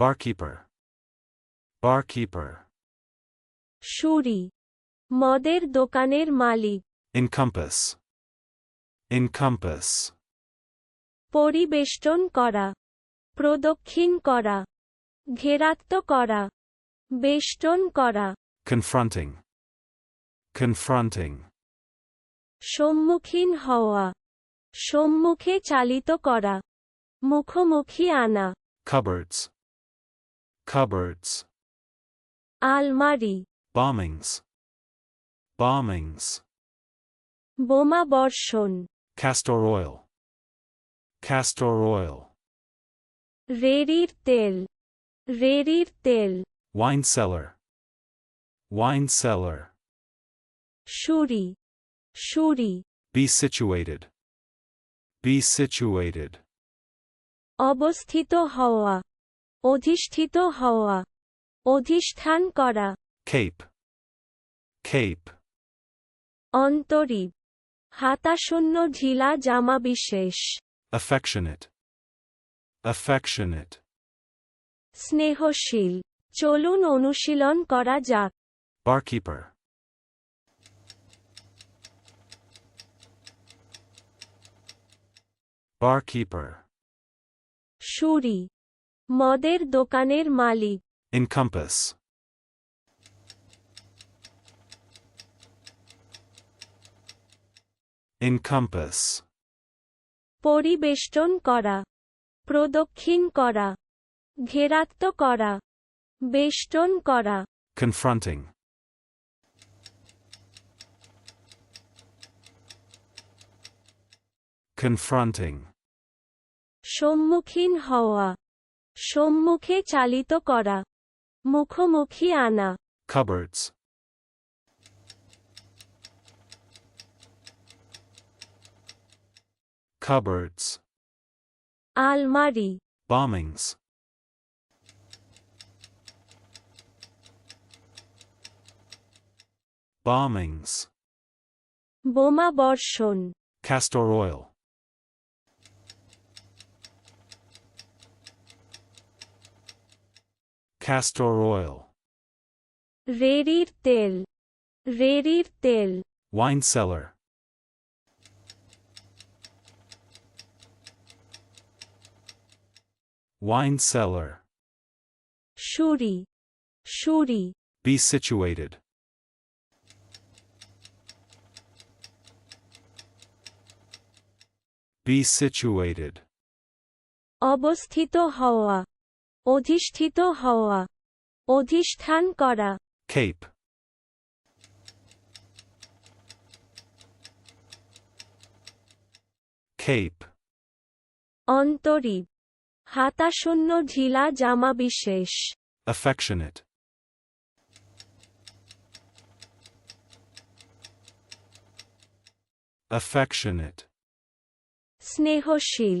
Barkeeper. Barkeeper. সুরি মদের দোকানের মালিক Encompass. Encompass. পরিবেষ্টন করা প্রদক্ষিণ করা ঘেরাত্ম করা বেষ্টন করা Confronting. Confronting. সম্মুখীন হওয়া সম্মুখে চালিত করা মুখোমুখি আনা Cupboards. Cupboards. আলমারি Bombings. Bombings. বোমা বর্ষণ Castor oil. Castor oil. রেড়ির তেল রেড়ির তেল Wine cellar. Wine cellar. Suri Suri Be situated. Be situated. অবস্থিত হওয়া অধিষ্ঠিত হওয়া অধিষ্ঠান করা Cape. Cape. অন্তরীপ হাতাশূন্য ঢিলা জামা বিশেষ Affectionate. Affectionate. স্নেহশীল চলুন অনুশীলন করা যাক Barkeeper. Barkeeper. সুরি মদের দোকানের মালিক Encompass. Encompass. পরিবেষ্টন করা প্রদক্ষিণ করা ঘেরাত্ম করা বেষ্টন করা Confronting. Confronting. সম্মুখীন হওয়া সম্মুখে চালিত করা। মুখোমুখি আনা। খবরস খবরস আলমারি। বামিংস বামিংস বোমা বর্ষণ। Castor oil Castor oil. রেড়ির তেল রেড়ির তেল Wine cellar. Wine cellar. Suri Suri Be situated. Be situated. অবস্থিত হওয়া অধিষ্ঠিত হওয়া অধিষ্ঠান করা Cape. Cape. অন্তরীপ হাতাশূন্য ঢিলা জামা বিশেষ Affectionate. Affectionate. স্নেহশীল